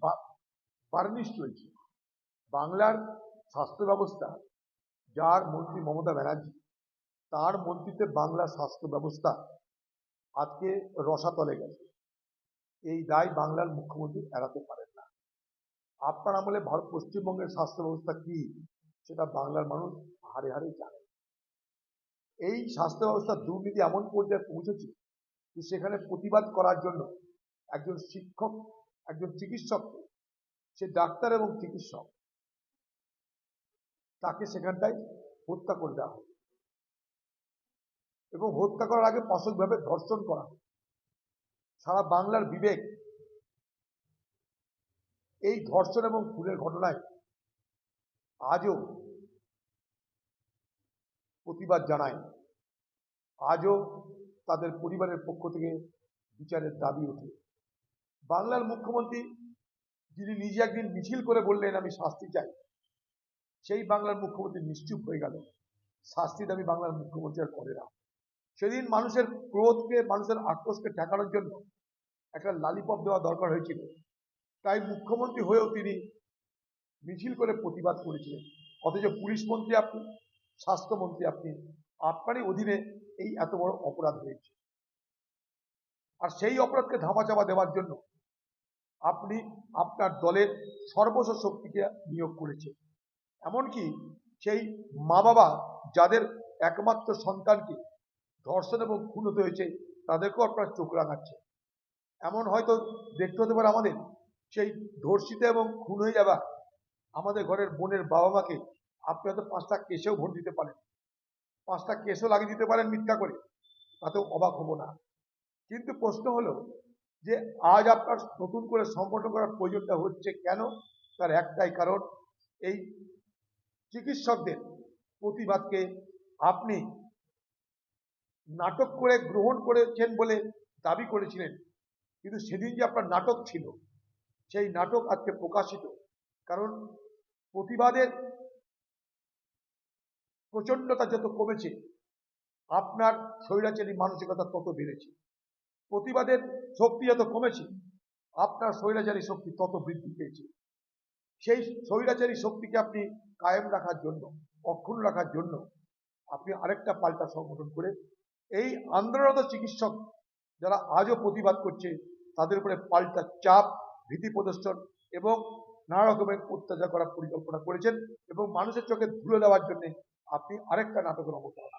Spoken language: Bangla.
বা- বার্নিশ চলছে? বাংলার স্বাস্থ্য ব্যবস্থা, যার মন্ত্রী মমতা ব্যানার্জি, তার মন্ত্রীতে বাংলা স্বাস্থ্য ব্যবস্থা আজকে রসাতলে গেছে। এই দায় বাংলার মুখ্যমন্ত্রী এড়াতে পারেন না। আপনার আমলে ভারত পশ্চিমবঙ্গের স্বাস্থ্য ব্যবস্থা কি, সেটা বাংলার মানুষ হারে হারে জানে। এই স্বাস্থ্য ব্যবস্থার দুর্নীতি এমন পর্যায়ে পৌঁছেছে যে সেখানে প্রতিবাদ করার জন্য একজন শিক্ষক একজন চিকিৎসককে সে ডাক্তার এবং চিকিৎসক। তাকে সেখানটায় হত্যা করে দেওয়া হয়। এবং হত্যা করার আগে পাশবিকভাবে ধর্ষণ করা সারা বাংলার বিবেক এই ধর্ষণ এবং খুনের ঘটনায় আজও প্রতিবাদ জানায়। আজও তাদের পরিবারের পক্ষ থেকে বিচারের দাবি ওঠে। বাংলার মুখ্যমন্ত্রী যিনি নিজে একদিন মিছিল করে বললেন, আমি শাস্তি চাই। সেই বাংলার মুখ্যমন্ত্রী নিশ্চুপ হয়ে গেল শাস্তি দাবি বাংলার মুখ্যমন্ত্রী আর করে না। সেদিন মানুষের ক্রোধকে, মানুষের আক্রোশকে ঠেকানোর জন্য একটা লালিপপ দেওয়া দরকার হয়েছিল। তাই মুখ্যমন্ত্রী হয়েও তিনি মিছিল করে প্রতিবাদ করেছিলেন। অথচ পুলিশ মন্ত্রী আপনি, স্বাস্থ্যমন্ত্রী আপনি, আপনারই অধীনে এই এত বড় অপরাধ হয়েছে। আর সেই অপরাধকে ধামাচাপা দেওয়ার জন্য আপনি আপনার দলের সর্বস্ব শক্তিকে নিয়োগ করেছে এমনকি সেই মা বাবা যাদের একমাত্র সন্তানকে ধর্ষণ এবং খুন হতে হয়েছে, তাদেরকেও আপনার চোখ রাখাচ্ছে এমন হয়তো দেখতে হতে পারে আমাদের সেই ধর্ষিত এবং খুন হয়ে যাওয়া আমাদের ঘরের বোনের বাবা মাকে আপনি হয়তো পাঁচটা কেসেও ভোট দিতে পারেন। পাঁচটা কেসও লাগিয়ে দিতে পারেন মিথ্যা করে। তাতেও অবাক হব না। কিন্তু প্রশ্ন হলো যে আজ আপনার নতুন করে সংগঠন করার প্রয়োজনটা হচ্ছে কেন? তার একটাই কারণ, এই চিকিৎসকদের প্রতিবাদকে আপনি নাটক করে গ্রহণ করেছেন বলে দাবি করেছিলেন। কিন্তু সেদিন যে আপনার নাটক ছিল, সেই নাটক আজকে প্রকাশিত। কারণ প্রতিবাদের প্রচণ্ডতা যত কমেছে, আপনার স্বৈরাচারী মানসিকতা তত বেড়েছে। প্রতিবাদের শক্তি যত কমেছে, আপনার স্বৈরাচারী শক্তি তত বৃদ্ধি পেয়েছে। সেই স্বৈরাচারী শক্তিকে আপনি কায়েম রাখার জন্য, অক্ষুণ্ণ রাখার জন্য আপনি আরেকটা পাল্টা সংগঠন করে, এই আন্দোলনরত চিকিৎসক যারা আজও প্রতিবাদ করছে, তাদের উপরে পাল্টা চাপ, ভীতি প্রদর্শন এবং নানা রকমের অত্যাচার করার পরিকল্পনা করেছেন এবং মানুষের চোখে ধুলে দেওয়ার জন্য আপনি আরেকটা নাটকের অবতারণা